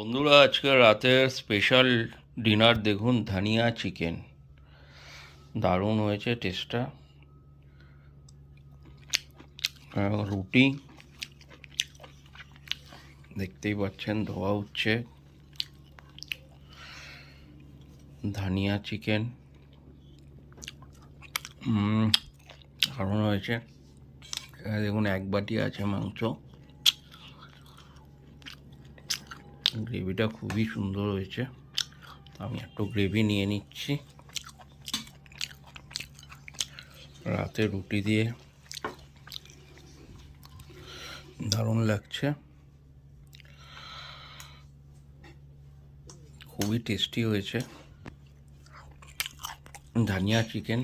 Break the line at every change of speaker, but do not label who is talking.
বন্ধুরা আজকে রাতের স্পেশাল ডিনার দেখুন, ধানিয়া চিকেন দারুণ হয়েছে টেস্টটা রুটি। দেখতেই পাচ্ছেন, ধোয়া উঠছে ধানিয়া চিকেন দারুণ হয়েছে। দেখুন, এক বাটি আছে মাংস। গ্রেভিটা খুবই সুন্দর হয়েছে। আমি একটু গ্রেভি নিয়ে নিচ্ছি। রাতে রুটি দিয়ে দারুণ লাগছে। খুবই টেস্টি হয়েছে। ধানিয়া চিকেন